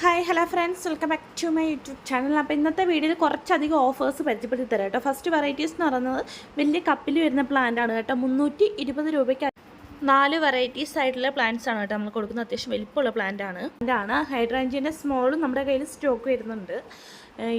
Hi hello friends welcome back to my YouTube channel അപ്പോൾ ഇന്നത്തെ വീഡിയോയിൽ കുറച്ചധികം ഓഫേഴ്സ് പരിചയപ്പെടുത്തി തരാം കേട്ടോ. ഫസ്റ്റ് വെറൈറ്റീസ് എന്ന് പറയുന്നത് വലിയ കപ്പിൽ വരുന്ന പ്ലാന്റ് ആണ് കേട്ടോ. മുന്നൂറ്റി ഇരുപത് രൂപയ്ക്ക് നാല് വെറൈറ്റീസ് ആയിട്ടുള്ള പ്ലാന്റ്സ് ആണ് കേട്ടോ നമ്മൾ കൊടുക്കുന്ന അത്യാവശ്യം വലിപ്പമുള്ള പ്ലാന്റ് ആണ്. ആണ്. ഹൈഡ്രാഞ്ചിന്റെ സ്മോളും നമ്മുടെ കയ്യിൽ സ്റ്റോക്ക് വരുന്നുണ്ട്.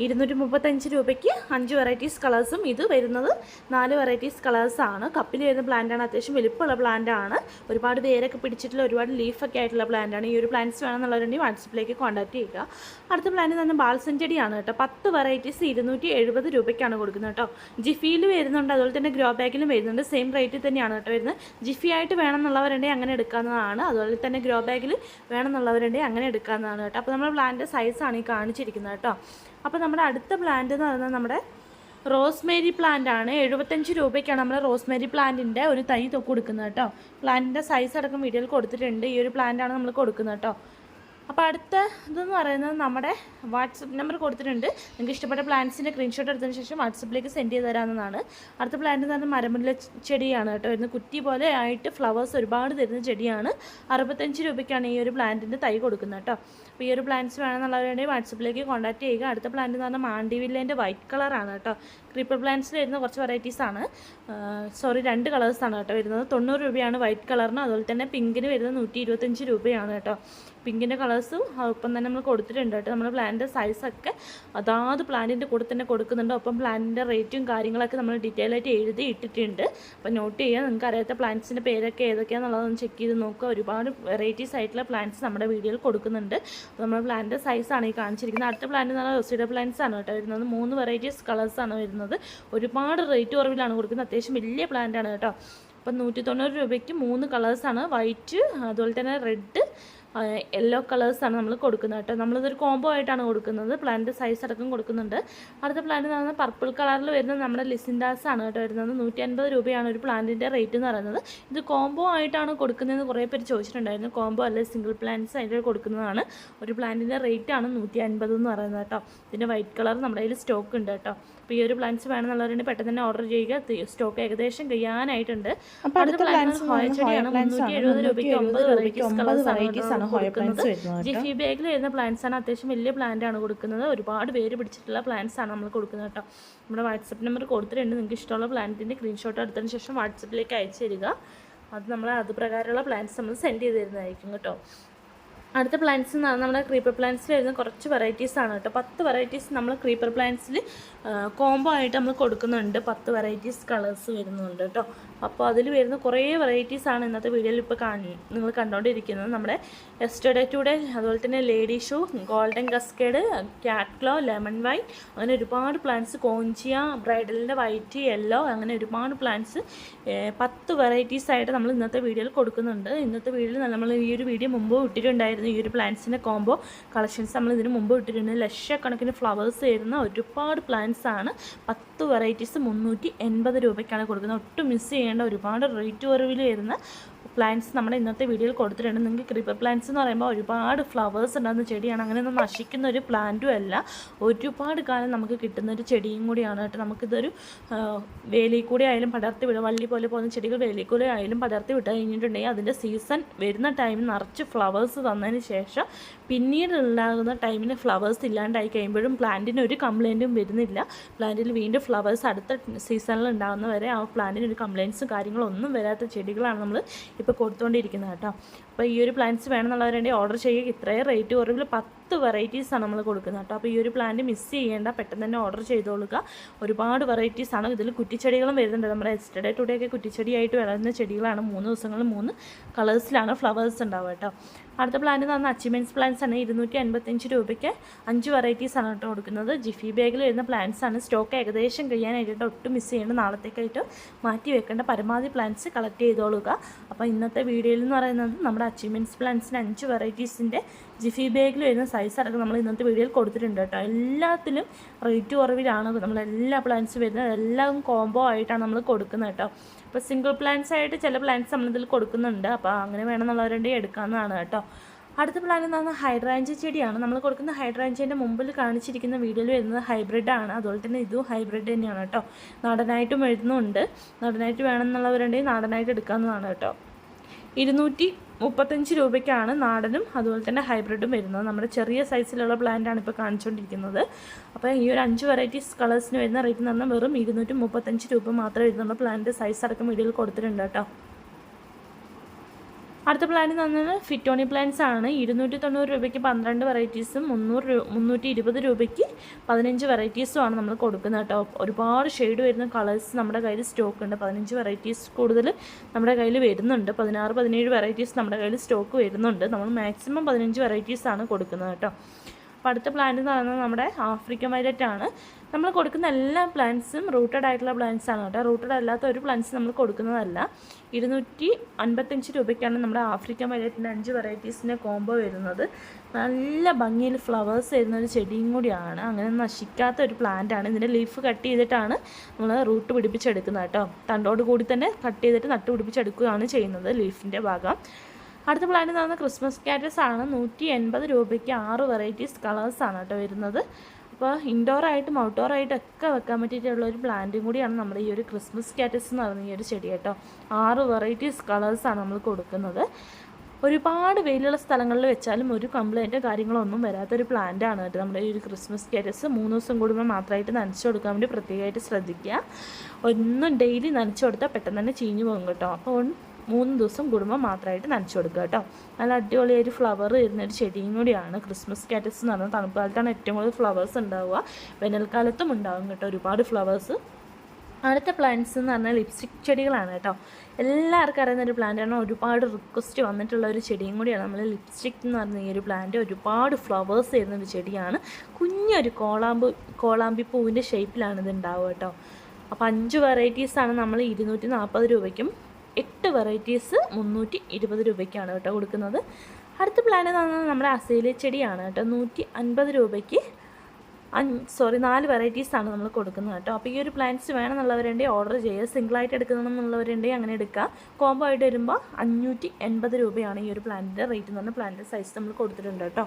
ഇരുന്നൂറ്റി മുപ്പത്തഞ്ച് രൂപയ്ക്ക് അഞ്ച് വെറൈറ്റീസ് കളേഴ്സും ഇത് വരുന്നത്. നാല് വെറൈറ്റീസ് കളേഴ്സാണ് കപ്പിൽ വരുന്ന പ്ലാന്റാണ് അത്യാവശ്യം വലിപ്പമുള്ള പ്ലാന്റാണ് ഒരുപാട് വേരൊക്കെ പിടിച്ചിട്ടുള്ള ഒരുപാട് ലീഫൊക്കെ ആയിട്ടുള്ള പ്ലാന്റാണ് ഈ ഒരു പ്ലാന്റ്സ് വേണമെന്നുള്ളവരുണ്ടെങ്കിൽ വാട്സപ്പിലേക്ക് കോൺടാക്ട് ചെയ്യുക. അടുത്ത പ്ലാന്റ് തന്നെ ബാൽസൻ ചെടിയാണ് കേട്ടോ. പത്ത് വെറൈറ്റീസ് ഇരുന്നൂറ്റി എഴുപത് രൂപയ്ക്കാണ് കൊടുക്കുന്നത് കേട്ടോ. ജിഫിയിൽ വരുന്നുണ്ട്. അതുപോലെ തന്നെ ഗ്രോ ബാഗിലും വരുന്നുണ്ട്. സെയിം റേറ്റിൽ തന്നെയാണ് കേട്ടോ വരുന്നത്. ജിഫി ആയിട്ട് വേണമെന്നുള്ളവരുണ്ടെങ്കിൽ അങ്ങനെ എടുക്കാവുന്നതാണ്. അതുപോലെ തന്നെ ഗ്രോ ബാഗിൽ വേണമെന്നുള്ളവരുണ്ടെങ്കിൽ അങ്ങനെ എടുക്കാവുന്നതാണ് കേട്ടോ. അപ്പോൾ നമ്മൾ പ്ലാന്റ് സൈസാണ് ഈ കാണിച്ചിരിക്കുന്നത് കേട്ടോ. അപ്പോൾ നമ്മുടെ അടുത്ത പ്ലാന്റ് എന്ന് പറയുന്നത് നമ്മുടെ റോസ്മേരി പ്ലാന്റ് ആണ്. എഴുപത്തഞ്ച് രൂപയ്ക്കാണ് നമ്മൾ റോസ്മേരി പ്ലാന്റിന്റെ ഒരു തൈ കൊടുക്കുന്നത് കേട്ടോ. പ്ലാന്റിന്റെ സൈസ് അടക്കം വീഡിയോയിൽ കൊടുത്തിട്ടുണ്ട്. ഈ ഒരു പ്ലാന്റ് ആണ് നമ്മൾ കൊടുക്കുന്നത് കേട്ടോ. അപ്പോൾ അടുത്ത ഇതെന്ന് പറയുന്നത് നമ്മുടെ വാട്സപ്പ് നമ്പർ കൊടുത്തിട്ടുണ്ട്. നിങ്ങൾക്ക് ഇഷ്ടപ്പെട്ട പ്ലാന്റ്സിന്റെ സ്ക്രീൻഷോട്ട് എടുത്തതിന് ശേഷം വാട്സപ്പിലേക്ക് സെൻഡ് ചെയ്ത് തരാമെന്നാണ് അടുത്ത പ്ലാന്റ് എന്ന് പറഞ്ഞാൽ മരമുല്ല ചെടിയാണ് കേട്ടോ. ഇന്ന് കുറ്റി പോലെ ആയിട്ട് ഫ്ലവേഴ്സ് ഒരുപാട് തരുന്ന ചെടിയാണ്. അറുപത്തഞ്ച് രൂപയ്ക്കാണ് ഈ ഒരു പ്ലാന്റിന്റെ തൈ കൊടുക്കുന്നത് കേട്ടോ. അപ്പോൾ ഈ ഒരു പ്ലാന്റ്സ് വേണമെന്നുള്ളവരുണ്ടെങ്കിൽ വാട്സപ്പിലേക്ക് കോൺടാക്ട് ചെയ്യുക. അടുത്ത പ്ലാന്റ് എന്ന് പറഞ്ഞാൽ മാണ്ടിവില്ലേന്റെ വൈറ്റ് കളറാണ് കേട്ടോ. ക്രീപ്പർ പ്ലാന്റ്സിൽ വരുന്ന കുറച്ച് വെറൈറ്റീസ് ആണ്. സോറി രണ്ട് കളേഴ്സാണ് കേട്ടോ വരുന്നത്. തൊണ്ണൂറ് രൂപയാണ് വൈറ്റ് കളറിന് അതുപോലെ തന്നെ പിങ്കിന് വരുന്നത് നൂറ്റി ഇരുപത്തഞ്ച് രൂപയാണ് കേട്ടോ. പിങ്കിന്റെ കളേഴ്സും ഒപ്പം തന്നെ നമ്മൾ കൊടുത്തിട്ടുണ്ട് കേട്ടോ. നമ്മൾ പ്ലാന്റിന്റെ സൈസൊക്കെ അതാത് പ്ലാന്റിന്റെ കൂടെ തന്നെ കൊടുക്കുന്നുണ്ട്. ഒപ്പം പ്ലാന്റിന്റെ റേറ്റും കാര്യങ്ങളൊക്കെ നമ്മൾ ഡീറ്റെയിൽ ആയിട്ട് എഴുതി ഇട്ടിട്ടുണ്ട്. അപ്പോൾ നോട്ട് ചെയ്യുക. നിങ്ങൾക്ക് അറിയാത്ത പ്ലാന്റ്സിന്റെ പേരൊക്കെ ഏതൊക്കെയാണെന്നുള്ളതൊന്ന് ചെക്ക് ചെയ്ത് നോക്കുക. ഒരുപാട് വെറൈറ്റീസ് ആയിട്ടുള്ള പ്ലാന്റ്സ് നമ്മുടെ വീഡിയോയിൽ കൊടുക്കുന്നുണ്ട്. നമ്മുടെ പ്ലാന്റിന്റെ സൈസാണ് ഈ കാണിച്ചിരിക്കുന്നത്. അടുത്ത പ്ലാന്റ് എന്ന് പറഞ്ഞാൽ റോസിഡ പ്ലാന്റ്സ് ആണ് കേട്ടോ വരുന്നത്. മൂന്ന് വെറൈറ്റീസ് കളേഴ്സാണ് വരുന്നത്. ഒരുപാട് റേറ്റ് കുറവിലാണ് കൊടുക്കുന്നത്. അത്യാവശ്യം വലിയ പ്ലാന്റ് ആണ് കേട്ടോ. അപ്പം നൂറ്റി തൊണ്ണൂറ് രൂപയ്ക്ക് മൂന്ന് കളേഴ്സാണ് വൈറ്റ് അതുപോലെ തന്നെ റെഡ് യെല്ലോ കളേഴ്സാണ് നമ്മൾ കൊടുക്കുന്നത് കേട്ടോ. നമ്മളിതൊരു കോംബോ ആയിട്ടാണ് കൊടുക്കുന്നത്. പ്ലാന്റ് സൈസ് അടക്കം കൊടുക്കുന്നുണ്ട്. അടുത്ത പ്ലാന്റ് എന്ന് പർപ്പിൾ കളറിൽ വരുന്നത് നമ്മുടെ ലിസിൻഡാസ് ആണ് കേട്ടോ വരുന്നത്. നൂറ്റി അൻപത് രൂപയാണ് ഒരു പ്ലാന്റിന്റെ റേറ്റ് എന്ന് പറയുന്നത്. ഇത് കോംബോ ആയിട്ടാണ് കൊടുക്കുന്നതെന്ന് കുറേ പേര് ചോദിച്ചിട്ടുണ്ടായിരുന്നു. കോംബോ അല്ലെ സിംഗിൾ പ്ലാന്റ്സ് ആയിട്ട് കൊടുക്കുന്നതാണ്. ഒരു പ്ലാന്റിന്റെ റേറ്റ് ആണ് നൂറ്റി അൻപത് എന്ന് പറയുന്നത് കേട്ടോ. ഇതിന്റെ വൈറ്റ് കളർ നമ്മുടെ കയ്യിൽ സ്റ്റോക്ക് ഉണ്ട് കേട്ടോ. അപ്പോൾ ഈ ഒരു പ്ലാന്റ്സ് വേണമെന്നുള്ളവരുണ്ട് പെട്ടെന്ന് തന്നെ ഓർഡർ ചെയ്യുക. സ്റ്റോക്ക് ഏകദേശം കഴിയാനായിട്ടുണ്ട്. അടുത്ത മുന്നൂറ്റി എഴുപത് രൂപയ്ക്ക് ഒമ്പത് ആണ് കൊടുക്കുന്നത്. ജിഫി ബാഗിൽ വരുന്ന പ്ലാന്റ്സ് ആണ് അത്യാവശ്യം വലിയ പ്ലാന്റ് ആണ് കൊടുക്കുന്നത്. ഒരുപാട് പേര് പിടിച്ചിട്ടുള്ള പ്ലാന്റ്സ് ആണ് നമ്മൾ കൊടുക്കുന്നത് കേട്ടോ. നമ്മുടെ വാട്സപ്പ് നമ്പർ കൊടുത്തിട്ടുണ്ട്. നിങ്ങൾക്ക് ഇഷ്ടമുള്ള പ്ലാന്റിന്റെ സ്ക്രീൻഷോട്ട് എടുത്തതിന് ശേഷം വാട്സപ്പിലേക്ക് അയച്ചു തരിക. അത് നമ്മൾ അത് പ്രകാരമുള്ള പ്ലാന്റ്സ് നമ്മൾ സെൻഡ് ചെയ്ത് തരുന്നതായിരിക്കും കേട്ടോ. അടുത്ത പ്ലാന്റ്സ് എന്ന് പറഞ്ഞാൽ നമ്മുടെ ക്രീപ്പർ പ്ലാന്റ്സിൽ വരുന്ന കുറച്ച് വെറൈറ്റീസ് ആണ് കേട്ടോ. പത്ത് വെറൈറ്റീസ് നമ്മൾ ക്രീപ്പർ പ്ലാന്റ്സിൽ കോംബോ ആയിട്ട് നമ്മൾ കൊടുക്കുന്നുണ്ട്. പത്ത് വെറൈറ്റീസ് കളേഴ്സ് വരുന്നുണ്ട് കേട്ടോ. അപ്പോൾ അതിൽ വരുന്ന കുറേ വെറൈറ്റീസ് ആണ് ഇന്നത്തെ വീഡിയോയിൽ ഇപ്പോൾ കാണി നിങ്ങൾ കണ്ടുകൊണ്ടിരിക്കുന്നത് നമ്മുടെ എസ്റ്റഡേ ടുഡേ അതുപോലെ തന്നെ lady shoe golden cascade cat claw lemon white അങ്ങനെ ഒരുപാട് പ്ലാന്റ്സ് കോഞ്ചിയ ബ്രൈഡലിന്റെ വൈറ്റ് യെല്ലോ അങ്ങനെ ഒരുപാട് പ്ലാന്റ്സ് പത്ത് വെറൈറ്റീസ് ആയിട്ട് നമ്മൾ ഇന്നത്തെ വീഡിയോയിൽ കൊടുക്കുന്നുണ്ട്. ഇന്നത്തെ വീഡിയോയിൽ നമ്മൾ ഈ ഒരു വീഡിയോ മുമ്പ് ഇട്ടിട്ടുണ്ടായിരുന്നു. ഈ ഒരു പ്ലാന്റ്സിന്റെ കോംബോ കളക്ഷൻസ് നമ്മൾ ഇതിന് മുമ്പ് ഇട്ടിട്ടുണ്ട്. ലക്ഷക്കണക്കിന് ഫ്ലവേഴ്സ് വരുന്ന ഒരുപാട് പ്ലാന്റ്സ് ആണ്. പത്ത് വെറൈറ്റീസ് മുന്നൂറ്റി എൺപത് രൂപയ്ക്കാണ് കൊടുക്കുന്നത്. ഒട്ടും മിസ് ചെയ്യേണ്ട ഒരുപാട് റേറ്റ് കുറവിൽ വരുന്ന പ്ലാന്റ്സ് നമ്മുടെ ഇന്നത്തെ വീഡിയോയിൽ കൊടുത്തിട്ടുണ്ട്. നിങ്ങൾക്ക് ക്രീപ്പർ പ്ലാന്റ്സ് എന്ന് പറയുമ്പോൾ ഒരുപാട് ഫ്ലവേഴ്സ് ഉണ്ടാകുന്ന ചെടിയാണ്. അങ്ങനെ ഒന്നും നശിക്കുന്ന ഒരു പ്ലാന്റും അല്ല. ഒരുപാട് കാലം നമുക്ക് കിട്ടുന്ന ഒരു ചെടിയും കൂടിയാണ് കേട്ടോ. നമുക്കിതൊരു വേലി കൂടെ ആയാലും പടർത്തി വിടുക വള്ളി പോലെ പോകുന്ന ചെടികൾ വേലി കൂടെ ആയാലും പടർത്തി വിട്ട് കഴിഞ്ഞിട്ടുണ്ടെങ്കിൽ അതിന്റെ സീസൺ വരുന്ന ടൈമിൽ നിറച്ച് ഫ്ലവേഴ്സ് തന്നതിന് ശേഷം പിന്നീട് ഉണ്ടാകുന്ന ടൈമിന് ഫ്ലവേഴ്സ് ഇല്ലാണ്ടായി കഴിയുമ്പോഴും പ്ലാന്റിന് ഒരു കംപ്ലൈന്റും വരുന്നില്ല. പ്ലാന്റിൽ വീണ്ടും ഫ്ലവേഴ്സ് അടുത്ത സീസണിൽ ഉണ്ടാകുന്നവരെ ആ പ്ലാന്റിന് ഒരു കംപ്ലൈൻസും കാര്യങ്ങളും ഒന്നും വരാത്ത ചെടികളാണ് നമ്മൾ ഇപ്പോൾ കൊടുത്തുകൊണ്ടിരിക്കുന്നത് കേട്ടോ. അപ്പോൾ ഈ ഒരു പ്ലാന്റ്സ് വേണമെന്നുള്ളവരുണ്ടെങ്കിൽ ഓർഡർ ചെയ്യുക. ഇത്രയും റേറ്റ് കുറവിൽ പത്ത് വെറൈറ്റീസാണ് നമ്മൾ കൊടുക്കുന്നത് കേട്ടോ. അപ്പോൾ ഈ ഒരു പ്ലാന്റ് മിസ് ചെയ്യേണ്ട പെട്ടെന്ന് തന്നെ ഓർഡർ ചെയ്തോളുക. ഒരുപാട് വെറൈറ്റീസാണ് ഇതിൽ കുറ്റിച്ചെടികളും വരുന്നുണ്ട്. നമ്മുടെ എസ്റ്റഡേ ടുഡേ ഒക്കെ കുറ്റിച്ചെടിയായിട്ട് വളരുന്ന ചെടികളാണ്. മൂന്ന് ദിവസങ്ങളിൽ മൂന്ന് കളേഴ്സിലാണ് ഫ്ലവേഴ്സ് ഉണ്ടാവുക കേട്ടോ. അടുത്ത പ്ലാന്റ് പറഞ്ഞാൽ അച്ചീവ്മെന്റ്സ് പ്ലാന്റ്സ് ആണ്. ഇരുന്നൂറ്റി അൻപത്തഞ്ച് രൂപയ്ക്ക് അഞ്ച് വെറൈറ്റീസ് ആണ് കേട്ടോ കൊടുക്കുന്നത്. ജിഫി ബാഗിൽ വരുന്ന പ്ലാന്റ്സ് ആണ്. സ്റ്റോക്ക് ഏകദേശം കഴിയാനായിട്ട് ഒട്ടും മിസ് ചെയ്യേണ്ട നാളത്തേക്കായിട്ട് മാറ്റി വെക്കേണ്ട പരമാവധി പ്ലാൻസ് കളക്ട് ചെയ്തോളുക. അപ്പോൾ ഇന്നത്തെ വീഡിയോയിൽ എന്ന് പറയുന്നത് നമ്മുടെ അച്ചീവ്മെന്റ്സ് പ്ലാന്റ്സിന് അഞ്ച് വെറൈറ്റീസിന്റെ ജിഫി ബാഗിൽ വരുന്ന സൈസ് അടക്കം നമ്മൾ ഇന്നത്തെ വീഡിയോയിൽ കൊടുത്തിട്ടുണ്ട് കേട്ടോ. എല്ലാത്തിലും റേറ്റ് കുറവിലാണ്. നമ്മൾ എല്ലാ പ്ലാന്റ്സും വരുന്നത് എല്ലാം കോംബോ ആയിട്ടാണ് നമ്മൾ കൊടുക്കുന്നത് കേട്ടോ. അപ്പോൾ സിംഗിൾ പ്ലാന്റ്സ് ആയിട്ട് ചില പ്ലാന്റ്സ് നമ്മളിതിൽ കൊടുക്കുന്നുണ്ട്. അപ്പോൾ അങ്ങനെ വേണമെന്നുള്ളവരുണ്ടെങ്കിൽ എടുക്കാവുന്നതാണ് കേട്ടോ. അടുത്ത പ്ലാൻ പറഞ്ഞാൽ ഹൈഡ്രാഞ്ച് ചെടിയാണ്. നമ്മൾ കൊടുക്കുന്ന ഹൈഡ്രാഞ്ചിന്റെ മുമ്പിൽ കാണിച്ചിരിക്കുന്ന വീഡിയോയിൽ വരുന്നത് ഹൈബ്രിഡ് ആണ്. അതുപോലെ തന്നെ ഇതും ഹൈബ്രിഡ് തന്നെയാണ് കേട്ടോ. നാടനായിട്ടും എഴുതുന്നുണ്ട്. നാടനായിട്ട് വേണമെന്നുള്ളവരുണ്ടെങ്കിൽ നാടനായിട്ട് എടുക്കാവുന്നതാണ് കേട്ടോ. ഇരുന്നൂറ്റി മുപ്പത്തഞ്ച് രൂപയ്ക്കാണ് നാടനും അതുപോലെ തന്നെ ഹൈബ്രിഡും വരുന്നത്. നമ്മുടെ ചെറിയ സൈസിലുള്ള പ്ലാന്റാണ് ഇപ്പോൾ കാണിച്ചുകൊണ്ടിരിക്കുന്നത് അപ്പോൾ ഈ ഒരു അഞ്ച് വെറൈറ്റീസ് കളേഴ്സിന് വരുന്ന റേറ്റ് പറഞ്ഞാൽ വെറും ഇരുന്നൂറ്റി മുപ്പത്തഞ്ച് രൂപ മാത്രമേ വരുന്നുള്ളൂ. പ്ലാന്റ് സൈസ് അടക്കം വീഡിയോയിൽ കൊടുത്തിട്ടുണ്ട് കേട്ടോ. അടുത്ത പ്ലാൻ എന്ന് പറഞ്ഞാൽ ഫിറ്റോണി പ്ലാന്റ്സ് ആണ്. ഇരുന്നൂറ്റി തൊണ്ണൂറ് രൂപയ്ക്ക് പന്ത്രണ്ട് വെറൈറ്റീസും മുന്നൂറ് രൂപ മുന്നൂറ്റി ഇരുപത് രൂപയ്ക്ക് പതിനഞ്ച് വെറൈറ്റീസും ആണ് നമ്മൾ കൊടുക്കുന്നത് കേട്ടോ. ഒരുപാട് ഷെയ്ഡ് വരുന്ന കളേഴ്സ് നമ്മുടെ കയ്യിൽ സ്റ്റോക്ക് ഉണ്ട്. പതിനഞ്ച് വെറൈറ്റീസ് കൂടുതൽ നമ്മുടെ കയ്യിൽ വരുന്നുണ്ട്. പതിനാറ് പതിനേഴ് വെറൈറ്റീസ് നമ്മുടെ കയ്യിൽ സ്റ്റോക്ക് വരുന്നുണ്ട്. നമ്മൾ മാക്സിമം പതിനഞ്ച് വെറൈറ്റീസ് ആണ് കൊടുക്കുന്നത് കേട്ടോ. അപ്പോൾ അടുത്ത പ്ലാന്റ് എന്ന് പറയുന്നത് നമ്മുടെ ആഫ്രിക്കൻ വയലറ്റ് ആണ്. നമ്മൾ കൊടുക്കുന്ന എല്ലാ പ്ലാന്റ്സും റൂട്ടഡ് ആയിട്ടുള്ള പ്ലാന്റ്സ് ആണ് കേട്ടോ. റൂട്ടഡ് അല്ലാത്ത ഒരു പ്ലാന്റ്സ് നമ്മൾ കൊടുക്കുന്നതല്ല. ഇരുന്നൂറ്റി അൻപത്തഞ്ച് രൂപയ്ക്കാണ് നമ്മുടെ ആഫ്രിക്കൻ വൈലറ്റിന്റെ അഞ്ച് വെറൈറ്റീസിന്റെ കോംബോ വരുന്നത്. നല്ല ഭംഗിയിൽ ഫ്ലവേഴ്സ് വരുന്ന ഒരു ചെടിയും കൂടിയാണ്. അങ്ങനെ നശിക്കാത്ത ഒരു പ്ലാന്റ് ആണ്. ഇതിന്റെ ലീഫ് കട്ട് ചെയ്തിട്ടാണ് നമ്മൾ റൂട്ട് പിടിപ്പിച്ചെടുക്കുന്നത് കേട്ടോ. തണ്ടോട് കൂടി തന്നെ കട്ട് ചെയ്തിട്ട് നട്ട് പിടിപ്പിച്ചെടുക്കുകയാണ് ചെയ്യുന്നത് ലീഫിന്റെ ഭാഗം. അടുത്ത പ്ലാൻ എന്ന് പറയുന്നത് ക്രിസ്മസ് കാറ്റസ് ആണ് നൂറ്റി എൺപത് രൂപയ്ക്ക് ആറ് വെറൈറ്റീസ് കളേഴ്സാണ് കേട്ടോ വരുന്നത്. അപ്പോൾ ഇൻഡോറായിട്ടും ഔട്ട്ഡോറായിട്ടും ഒക്കെ വെക്കാൻ പറ്റിയിട്ടുള്ള ഒരു പ്ലാന്റും കൂടിയാണ് നമ്മുടെ ഈ ഒരു ക്രിസ്മസ് കാറ്റസ് എന്ന് പറയുന്ന ഈ ഒരു ചെടി കേട്ടോ. ആറ് വെറൈറ്റീസ് കളേഴ്സാണ് നമ്മൾ കൊടുക്കുന്നത്. ഒരുപാട് വെയിലുള്ള സ്ഥലങ്ങളിൽ വെച്ചാലും ഒരു കംപ്ലൈന്റോ കാര്യങ്ങളൊന്നും വരാത്തൊരു പ്ലാന്റാണ് കേട്ടോ നമ്മുടെ ഈ ഒരു ക്രിസ്മസ് കാറ്റസ് മൂന്ന് ദിവസം കൂടുമ്പോൾ മാത്രമായിട്ട് നനച്ചു കൊടുക്കാൻ വേണ്ടി പ്രത്യേകമായിട്ട് ശ്രദ്ധിക്കുക. ഒന്നും ഡെയിലി നനച്ചു കൊടുത്താൽ പെട്ടെന്ന് തന്നെ ചീഞ്ഞു പോകും കേട്ടോ. അപ്പോൾ മൂന്ന് ദിവസം കുടുംബം മാത്രമായിട്ട് നനച്ചു കൊടുക്കുക കേട്ടോ. നല്ല അടിപൊളിയായിട്ട് ഫ്ലവർ വരുന്ന ഒരു ചെടിയും കൂടിയാണ്. ക്രിസ്മസ് കാറ്റസ് എന്ന് പറഞ്ഞാൽ തണുപ്പ് കാലത്താണ് ഏറ്റവും കൂടുതൽ ഫ്ലവേഴ്സ് ഉണ്ടാവുക. വേനൽക്കാലത്തും ഉണ്ടാവും കേട്ടോ ഒരുപാട് ഫ്ലവേഴ്സ് അടുത്ത പ്ലാന്റ്സ് എന്ന് പറഞ്ഞാൽ ലിപ്സ്റ്റിക് ചെടികളാണ് കേട്ടോ. എല്ലാവർക്കും അറിയുന്ന ഒരു പ്ലാന്റാണ് ഒരുപാട് റിക്വസ്റ്റ് വന്നിട്ടുള്ള ഒരു ചെടിയും കൂടിയാണ്. നമ്മൾ ലിപ്സ്റ്റിക് എന്ന് പറഞ്ഞ ഈ ഒരു പ്ലാന്റ് ഒരുപാട് ഫ്ലവേഴ്സ് തരുന്ന ഒരു ചെടിയാണ്. കുഞ്ഞൊരു കോളാമ്പ് കോളാമ്പി പൂവിന്റെ ഷേപ്പിലാണ് ഇത് ഉണ്ടാവുക കേട്ടോ. അപ്പോൾ അഞ്ച് വെറൈറ്റീസാണ് നമ്മൾ ഇരുന്നൂറ്റി നാൽപ്പത് രൂപയ്ക്കും എട്ട് വെറൈറ്റീസ് മുന്നൂറ്റി ഇരുപത് രൂപയ്ക്കാണ് കേട്ടോ കൊടുക്കുന്നത്. അടുത്ത പ്ലാൻ എന്ന് പറഞ്ഞാൽ നമ്മുടെ അസേലി ചെടിയാണ് കേട്ടോ. നൂറ്റി അൻപത് രൂപയ്ക്ക് സോറി നാല് വെറൈറ്റീസാണ് നമ്മൾ കൊടുക്കുന്നത് കേട്ടോ. അപ്പോൾ ഈ ഒരു പ്ലാന്റ്സ് വേണമെന്നുള്ളവരുണ്ടെങ്കിൽ ഓർഡർ ചെയ്യുക. സിംഗിളായിട്ട് എടുക്കണമെന്നുള്ളവരുണ്ടെങ്കിൽ അങ്ങനെ എടുക്കാം കോംബോ ആയിട്ട് വരുമ്പോൾ അഞ്ഞൂറ്റി എൺപത് രൂപയാണ് ഈ ഒരു പ്ലാന്റിന്റെ റേറ്റ് എന്ന് പറഞ്ഞാൽ പ്ലാന്റിന്റെ സൈസ് നമ്മൾ കൊടുത്തിട്ടുണ്ട് കേട്ടോ.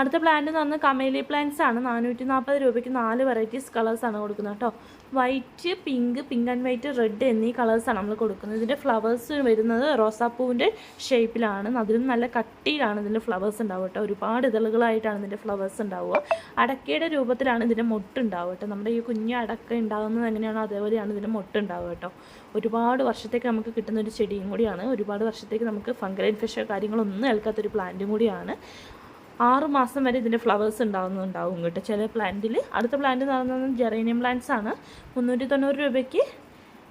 അടുത്ത പ്ലാന്റ് എന്ന് പറഞ്ഞാൽ കമേലി പ്ലാന്റ്സ് ആണ്. നാനൂറ്റി നാൽപ്പത് രൂപയ്ക്ക് നാല് വെറൈറ്റീസ് ആണ് കൊടുക്കുന്നത് കേട്ടോ white pink pink and white red എന്നീ കളേഴ്സ് ആണ് നമ്മൾ കൊടുക്കുന്നത്. ഇതിന്റെ ഫ്ലവേഴ്സ് വരുന്നത് റോസാപ്പൂവിന്റെ ഷേപ്പിലാണ് അതിലും നല്ല കട്ടിയിലാണ് ഇതിന്റെ ഫ്ലവേഴ്സ് ഉണ്ടാവുക കേട്ടോ ഒരുപാട് ഇതളുകളായിട്ടാണ് ഇതിന്റെ ഫ്ലവേഴ്സ് ഉണ്ടാവുക. അടക്കയുടെ രൂപത്തിലാണ് ഇതിന്റെ മൊട്ടുണ്ടാവുക കേട്ടോ നമ്മുടെ ഈ കുഞ്ഞ് അടക്ക ഉണ്ടാകുന്നത് എങ്ങനെയാണോ അതേപോലെയാണ് ഇതിന്റെ മൊട്ടുണ്ടാവുക കേട്ടോ ഒരുപാട് വർഷത്തേക്ക് നമുക്ക് കിട്ടുന്ന ഒരു ചെടിയും കൂടിയാണ്. ഒരുപാട് വർഷത്തേക്ക് നമുക്ക് ഫംഗൽ ഇൻഫെക്ഷൻ കാര്യങ്ങളൊന്നും ഏൽക്കാത്തൊരു പ്ലാന്റും കൂടിയാണ്. ആറ് മാസം വരെ ഇതിന്റെ ഫ്ലവേഴ്സ് ഉണ്ടാകുന്നുണ്ടാവും കേട്ടോ. ചില പ്ലാന്റിൽ അടുത്ത പ്ലാന്റ് പറയുന്നത് ജെറേനിയം പ്ലാന്റ്സ് ആണ്. മുന്നൂറ്റി തൊണ്ണൂറ് രൂപയ്ക്ക്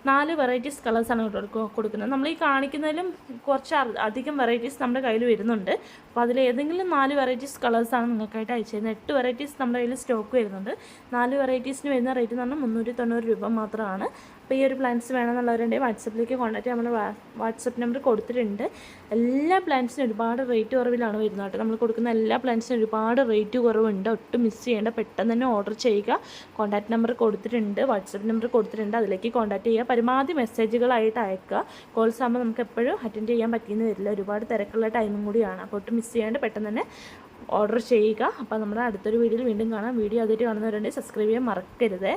നാല് വെറൈറ്റീസ് കളേഴ്സാണ് കൊടുക്കുന്നത്. നമ്മൾ ഈ കാണിക്കുന്നതിലും കുറച്ച് അധികം വെറൈറ്റീസ് നമ്മുടെ കയ്യിൽ വരുന്നുണ്ട്. അപ്പോൾ അതിൽ ഏതെങ്കിലും നാല് വെറൈറ്റീസ് കളേഴ്സാണ് നിങ്ങൾക്കായിട്ട് അയച്ചു തരുന്നത്. എട്ട് വെറൈറ്റീസ് നമ്മുടെ കയ്യിൽ സ്റ്റോക്ക് വരുന്നുണ്ട്. നാല് വെറൈറ്റീസിന് വരുന്ന റേറ്റ് എന്ന് പറഞ്ഞാൽ മുന്നൂറ്റി തൊണ്ണൂറ് രൂപ മാത്രമാണ്. അപ്പോൾ ഈ ഒരു പ്ലാന്റ്സ് വേണമെന്നുള്ളവരുണ്ടെങ്കിൽ വാട്സപ്പിലേക്ക് കോൺടാക്ട് നമ്മൾ വാട്സപ്പ് നമ്പർ കൊടുത്തിട്ടുണ്ട്. എല്ലാ പ്ലാന്റ്സിനും ഒരുപാട് റേറ്റ് കുറവിലാണ് വരുന്നത് കേട്ടോ. നമ്മൾ കൊടുക്കുന്ന എല്ലാ പ്ലാന്റ്സിനും ഒരുപാട് റേറ്റ് കുറവുണ്ട്. ഒട്ടും മിസ് ചെയ്യേണ്ട. പെട്ടെന്ന് തന്നെ ഓർഡർ ചെയ്യുക. കോൺടാക്ട് നമ്പർ കൊടുത്തിട്ടുണ്ട്. വാട്സപ്പ് നമ്പർ കൊടുത്തിട്ടുണ്ട്. അതിലേക്ക് കോൺടാക്ട് ചെയ്യുക. പരമാവധി മെസ്സേജുകളായിട്ട് അയക്കുക. കോൾസ് ആകുമ്പോൾ നമുക്ക് എപ്പോഴും അറ്റൻഡ് ചെയ്യാൻ പറ്റിയെന്ന് വരില്ല. ഒരുപാട് തിരക്കുള്ള ടൈമും കൂടിയാണ്. അപ്പോൾ ഒട്ടും മിസ് ചെയ്യാണ്ട് പെട്ടെന്ന് തന്നെ ഓർഡർ ചെയ്യുക. അപ്പോൾ നമ്മുടെ അടുത്തൊരു വീഡിയോയിൽ വീണ്ടും കാണാം. വീഡിയോ ആദ്യമായിട്ട് കാണുന്നവരുണ്ടെങ്കിൽ സബ്സ്ക്രൈബ് ചെയ്യാൻ മറക്കരുത്.